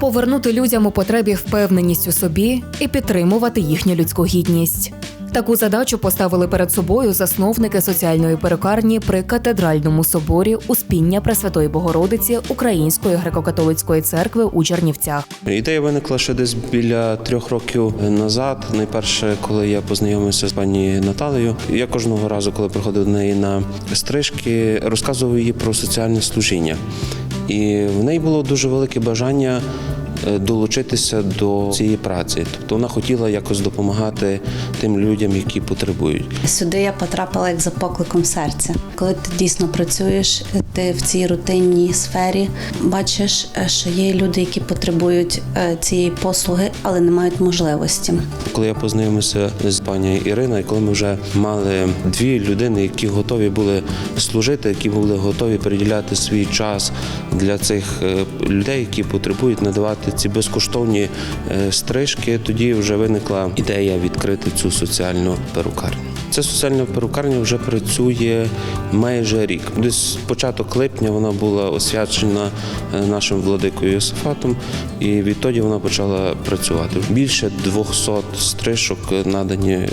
повернути людям у потребі впевненість у собі і підтримувати їхню людську гідність. Таку задачу поставили перед собою засновники соціальної перукарні при катедральному соборі Успіння Пресвятої Богородиці Української греко-католицької церкви у Чернівцях. Ідея виникла ще десь біля трьох років назад. Найперше, коли я познайомився з пані Наталею, я кожного разу, коли приходив до неї на стрижки, розказував їй про соціальне служіння. І в неї було дуже велике бажання долучитися до цієї праці. Тобто вона хотіла якось допомагати тим людям, які потребують. Сюди я потрапила як за покликом серця. Коли ти дійсно працюєш, ти в цій рутинній сфері бачиш, е, що є люди, які потребують е, цієї послуги, але не мають можливості. Коли я познайомився з пані Іриною, коли ми вже мали дві людини, які готові були служити, які були готові приділяти свій час для цих е, людей, які потребують надавати ці безкоштовні е, стрижки, тоді вже виникла ідея відкрити цю соціальну перукарню. Ця соціальна перукарня вже працює майже рік. Десь початок липня вона була освячена е, нашим владикою Йосифатом, і відтоді вона почала працювати. Більше 200 стрижок надані е,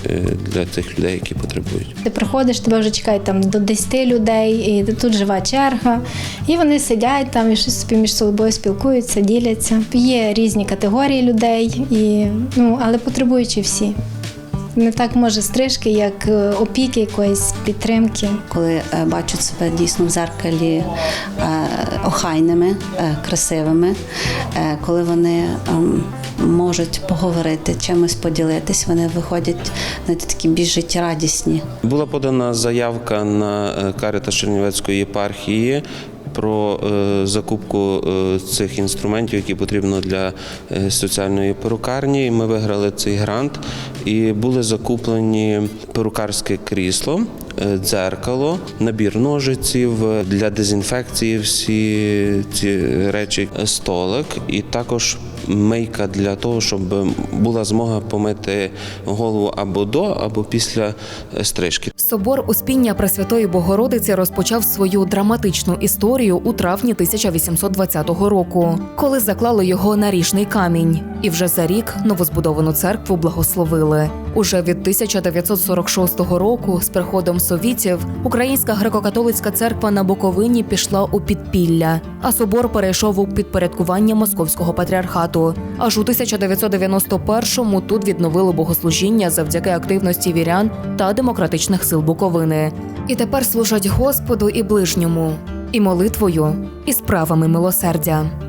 для цих людей, які потребують. Ти приходиш, тебе вже чекають там до 10 людей, і тут жива черга. І вони сидять там і щось собі між собою спілкуються, діляться. Є різні категорії людей, і, ну, але потребуючі всі. Не так може стрижки, як е, опіки, якоїсь підтримки. Коли е, бачать себе дійсно в зеркалі е, охайними, красивими, коли вони ем, можуть поговорити, чимось поділитись, вони виходять знаєте, такі більш життєрадісні. Була подана заявка на карита Чернівецької єпархії. Про е, закупку е, цих інструментів, які потрібно для е, соціальної перукарні. Ми виграли цей грант і були закуплені перукарське крісло, дзеркало, набір ножиців е, для дезінфекції. Всі ці речі, е, столик, і також мийка для того, щоб була змога помити голову або до, або після е, стрижки. Собор Успіння Пресвятої Богородиці розпочав свою драматичну історію у травні 1820 року, коли заклали його на річний камінь. І вже за рік новозбудовану церкву благословили. Уже від 1946 року, з приходом совітів, Українська греко-католицька церква на Буковині пішла у підпілля, а собор перейшов у підпорядкування московського патріархату. Аж у 1991-му тут відновили богослужіння завдяки активності вірян та демократичних сил Буковини. І тепер служать Господу і ближньому, і молитвою, і справами милосердя.